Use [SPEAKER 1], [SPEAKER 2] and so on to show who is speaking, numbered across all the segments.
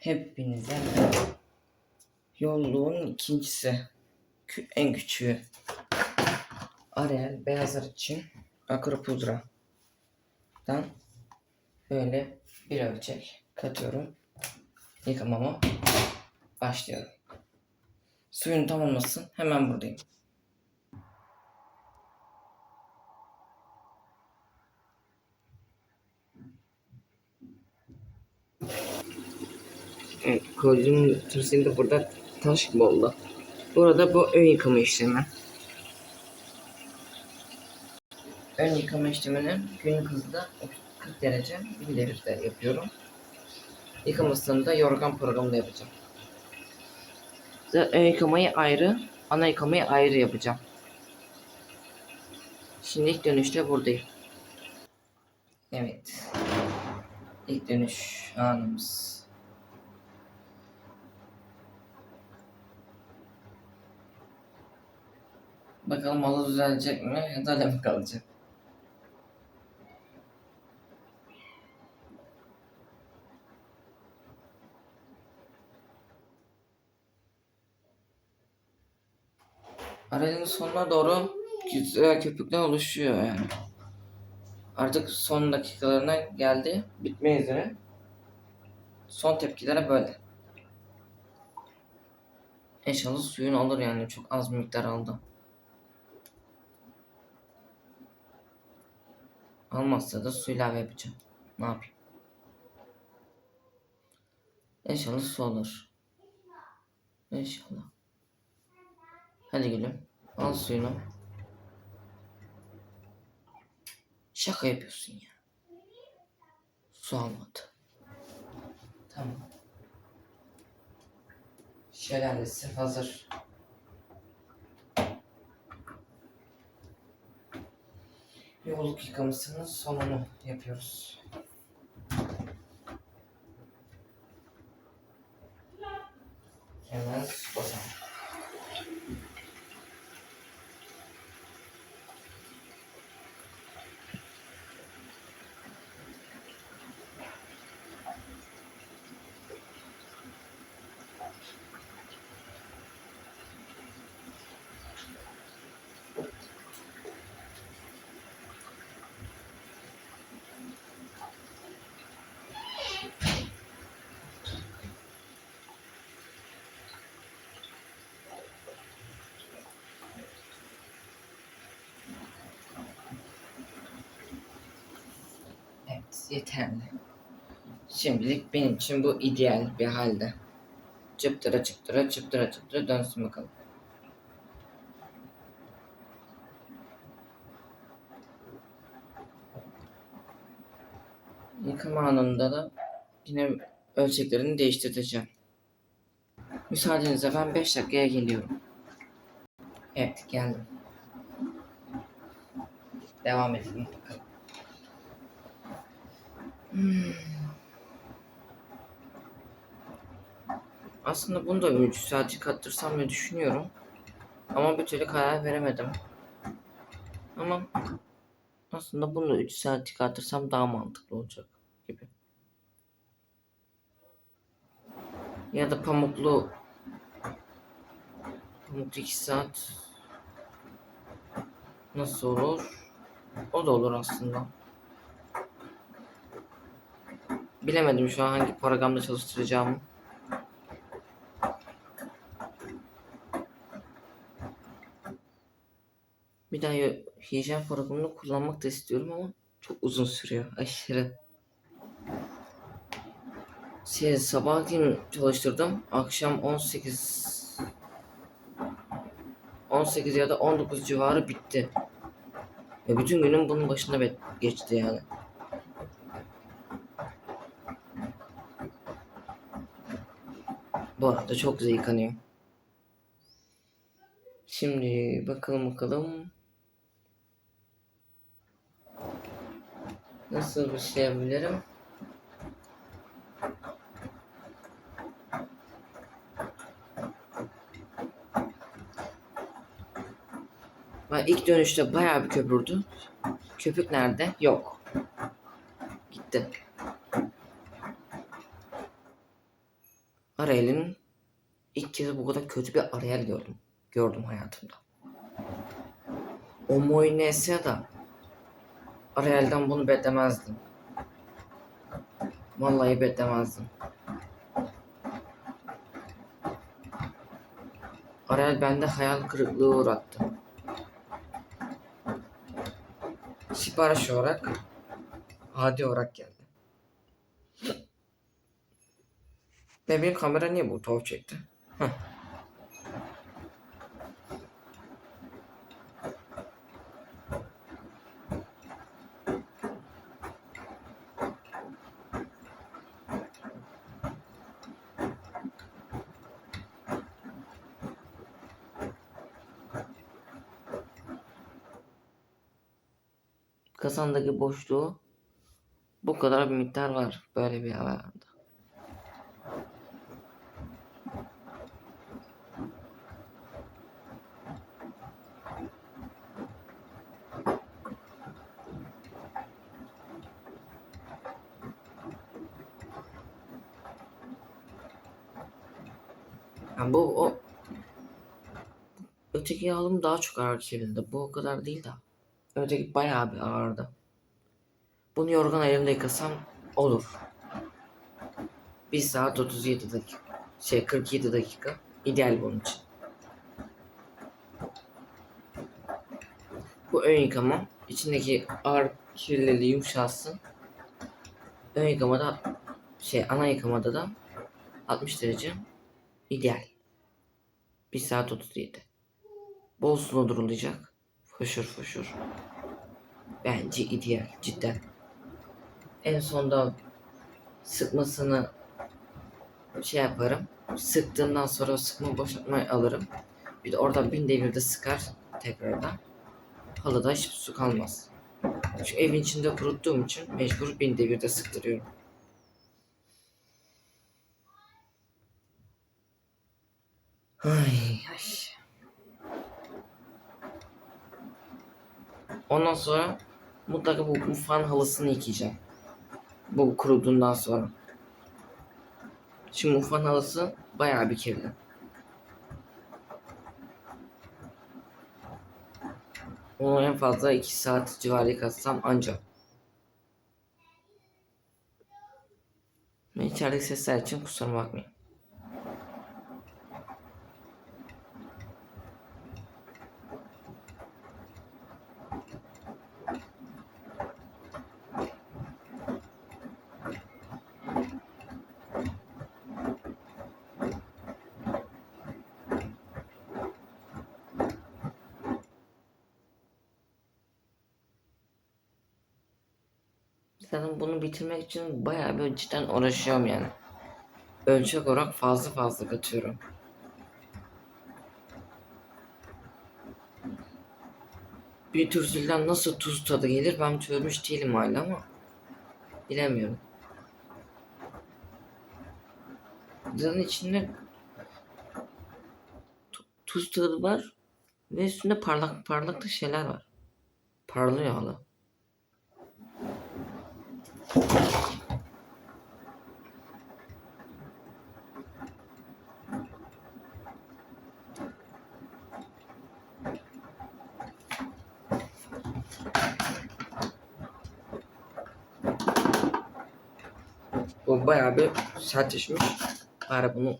[SPEAKER 1] Hepinize. Yolluğun ikincisi. En küçüğü. Ariel beyazlar için akro pudradan böyle bir ölçek katıyorum. Yıkamama başlıyorum. Suyun tam olmasın hemen buradayım. Evet, kolyum tırısıyla burada taş gibi oldu. Burada bu ön yıkama işlemi. Ön yıkama işlemini günlük hızda 40 derece 1 devirde yapıyorum. Yıkamasını da yorgan programında yapacağım. Ön yıkamayı ayrı, ana yıkamayı ayrı yapacağım. Şimdi ilk dönüşte buradayım. Evet. İlk dönüş anımız. Bakalım halı düzelecek mi ya da öyle mi kalacak? Aralığın sonuna doğru güzel köpükler oluşuyor yani. Artık son dakikalarına geldi. Bitme üzere. Son tepkilere böyle. İnşallah suyun alır yani. Çok az miktar aldı. Almazsa da su ilave yapacağım. Ne yapayım? İnşallah su alır. İnşallah. Hadi gülüm. Al suyunu. Şaka yapıyorsun ya. Su almadı. Tamam. Şelalesi hazır. Yolluk yıkamasının sonunu yapıyoruz. Hemen su basalım. Evet, yeterli. Şimdilik benim için bu ideal bir halde. Çıptıra çıptıra çıptıra çıptıra dönsün bakalım. Yıkama anında da yine ölçeklerini değiştireceğim. Müsaadenizle ben 5 dakikaya geliyorum. Evet geldim. Devam edelim bakalım. Hmm. Aslında bunu da 3 saat kattırsam diye düşünüyorum. Ama bir türlü karar veremedim. Ama aslında bunu da 3 saat çıkartırsam daha mantıklı olacak gibi. Ya da pamuklu pamuklu 2 saat nasıl olur? O da olur aslında. Bilemedim şu an hangi programda çalıştıracağımı. Bir daha hijyen programını kullanmak da istiyorum ama çok uzun sürüyor. Aşırı. Şey, sabahleyin çalıştırdım. Akşam 18 18 ya da 19 civarı bitti. Ve bütün günüm bunun başında geçti yani. Bu arada çok güzel yıkanıyor. Şimdi bakalım bakalım. Nasıl bir şey yapabilirim? Bak ilk dönüşte bayağı bir köpürdü. Köpük nerede? Yok. Gitti. Ariel'in ilk kez bu kadar kötü bir Ariel gördüm. Gördüm hayatımda. O Moines'e da Ariel'den bunu beklemezdim. Vallahi beklemezdim. Ariel bende hayal kırıklığı uğrattı. Sipariş olarak hadi olarak geldi. Ve benim kamera niye bu? Tuhaf çekti? Kasandaki boşluğu bu kadar bir miktar var. Böyle bir Yani bu o öteki alım daha çok ağır çevirdi. Bu o kadar değil de. Öteki bayağı bir ağırdı. Bunu yorgan elimde yıkasam olur. 1 saat 37 dakika. Şey 47 dakika. İdeal bunun için. Bu ön yıkama. içindeki ağır kirliliği yumuşatsın. Ön yıkamada şey ana yıkamada da 60 derece ideal. 1 saat 37. Bol suda durulacak. Foşur foşur. Bence ideal cidden. En sonda sıkmasını şey yaparım. Sıktığından sonra sıkma boşaltmayı alırım. Bir de oradan bin devirde sıkar tekrardan. Halıda hiçbir su kalmaz. Çünkü evin içinde kuruttuğum için mecbur bin devirde sıktırıyorum. Ay ay. Ondan sonra mutlaka bu mutfağın halısını yıkayacağım. Bu kuruduğundan sonra. Şimdi mutfağın halısı bayağı bir kirli. Onu en fazla 2 saat civarı yıkatsam ancak. İçerideki sesler için kusura bakmayın. Zaten bunu bitirmek için bayağı bir cidden uğraşıyorum yani. Ölçek olarak fazla fazla katıyorum. Bir türsülden nasıl tuz tadı gelir ben çözmüş değilim hala ama bilemiyorum. Zaten içinde tu- tuz tadı var ve üstünde parlak parlak da şeyler var. Parlıyor hala. Bu bayağı bir sertleşmiş. Bari bunu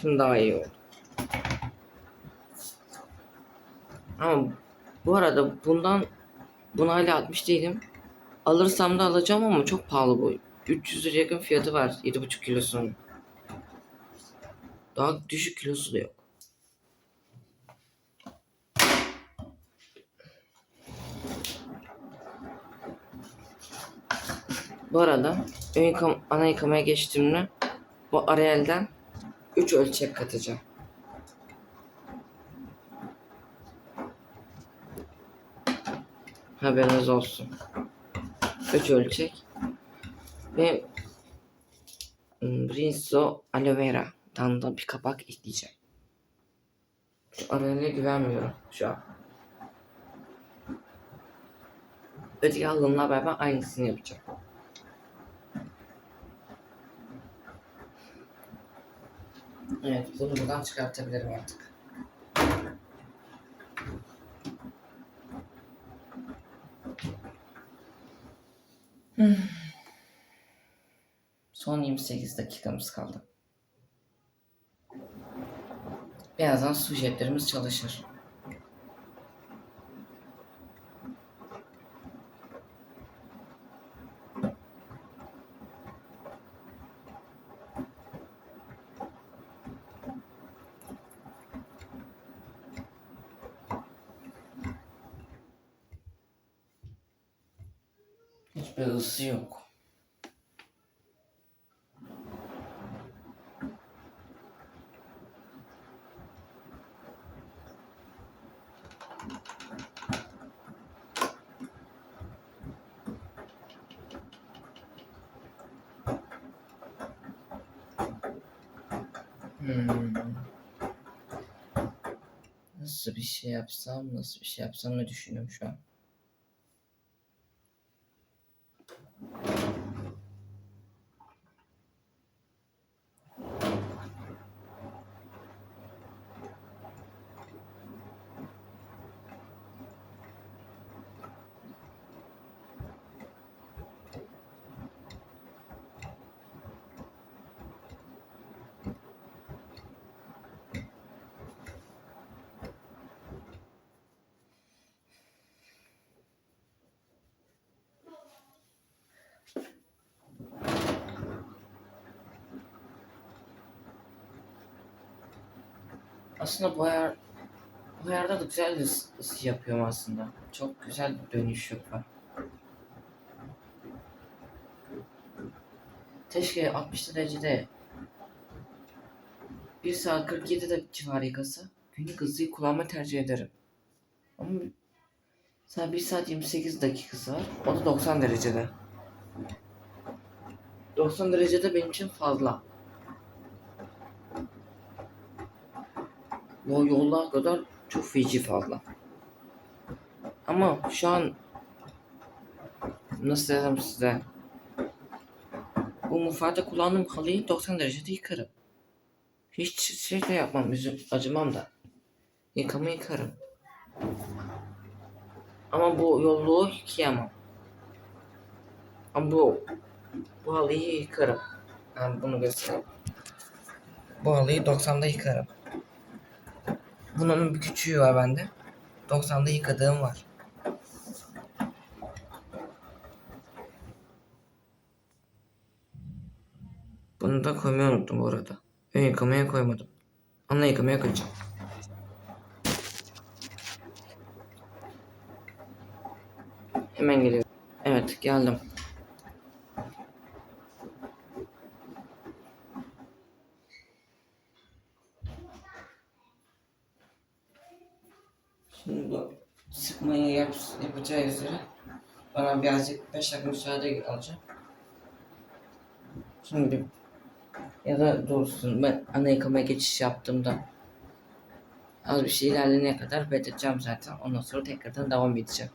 [SPEAKER 1] Şimdi daha iyi oldu. Ama bu arada bundan bunu hala 60 değilim. Alırsam da alacağım ama çok pahalı bu. 300 liraya yakın fiyatı var 7,5 kilosunun. Daha düşük kilosu da yok. Bu arada ön yıkam ana yıkamaya geçtiğimde bu Ariel'den 3 ölçek katacağım. Haberiniz olsun. 3 ölçek. Ve ıı, Rinso aloe vera'dan da bir kapak ekleyeceğim. Şu aralarına güvenmiyorum şu an. Öteki alımla beraber aynısını yapacağım. Evet, bunu buradan çıkartabilirim artık. Hmm. Son 28 dakikamız kaldı. Birazdan su jetlerimiz çalışır. Hiçbir ısı yok. Hmm. Nasıl bir şey yapsam, nasıl bir şey yapsam ne düşünüyorum şu an. Aslında bu ayar bu ayarda da güzel bir ısı yapıyorum aslında. Çok güzel bir dönüşlük var. Keşke 60 derecede 1 saat 47 de civarı yıkasa günlük ısıyı kullanmayı tercih ederim. Ama sadece 1 saat 28 dakikası var. O da 90 derecede. 90 derecede benim için fazla. Bu yollar kadar çok feci fazla. Ama şu an nasıl desem size bu mutfakta kullandığım halıyı 90 derecede yıkarım. Hiç şey de yapmam, üzüm, acımam da. Yıkamı yıkarım. Ama bu yolluğu yıkayamam. Ama bu bu halıyı yıkarım. Yani bunu göstereyim. Bu halıyı 90'da yıkarım. Bunun bir küçüğü var bende. 90'da yıkadığım var. Bunu da koymayı unuttum bu arada. Ön yıkamaya koymadım. Ana yıkamaya koyacağım. Hemen geliyorum. Evet geldim. Şimdi bu sıkmayı yap, yapacağı üzere bana birazcık 5 dakika müsaade alacağım. Şimdi ya da doğrusu ben ana yıkamaya geçiş yaptığımda az bir şey ilerleyene kadar bekleteceğim zaten. Ondan sonra tekrardan devam edeceğim.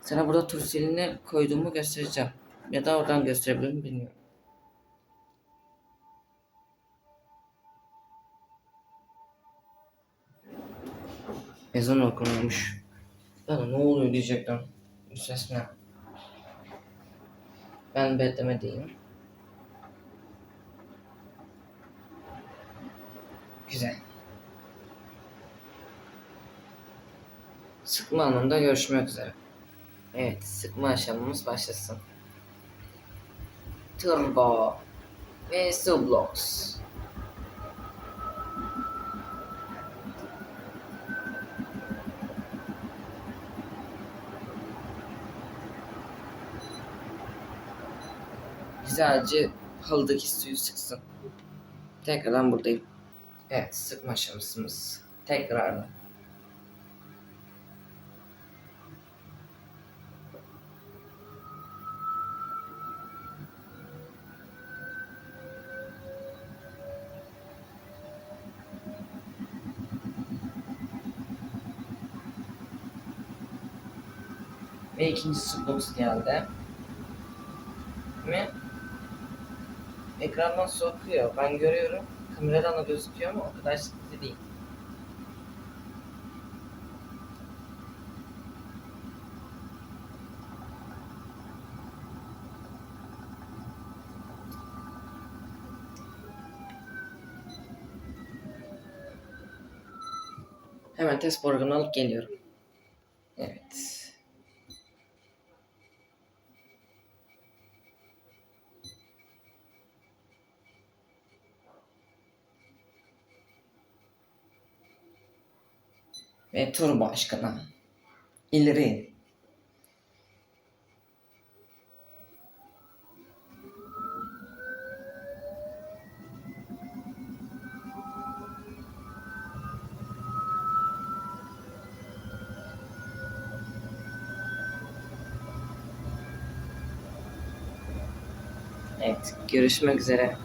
[SPEAKER 1] Sana burada tursilini koyduğumu göstereceğim. Ya da oradan gösterebilirim bilmiyorum. Ezan okunuyormuş. Bana ne oluyor diyecektim. Bu ses ne? Ben beklemedeyim. Güzel. Sıkma anında görüşmek üzere. Evet, sıkma aşamamız başlasın. Turbo ve Sublox. Güzelce halıdaki suyu sıksın. Tekrardan buradayım. Evet, sıkma aşamasımız. Tekrardan. Ve ikinci supbox geldi. Ve ekrandan su akıyor. Ben görüyorum. Kameradan da gözüküyor ama o kadar sıkıntı değil. Hemen test programını alıp geliyorum. Evet. Ve tur başkanı. İleri. Evet, görüşmek üzere.